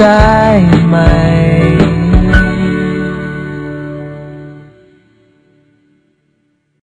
ได้ไหม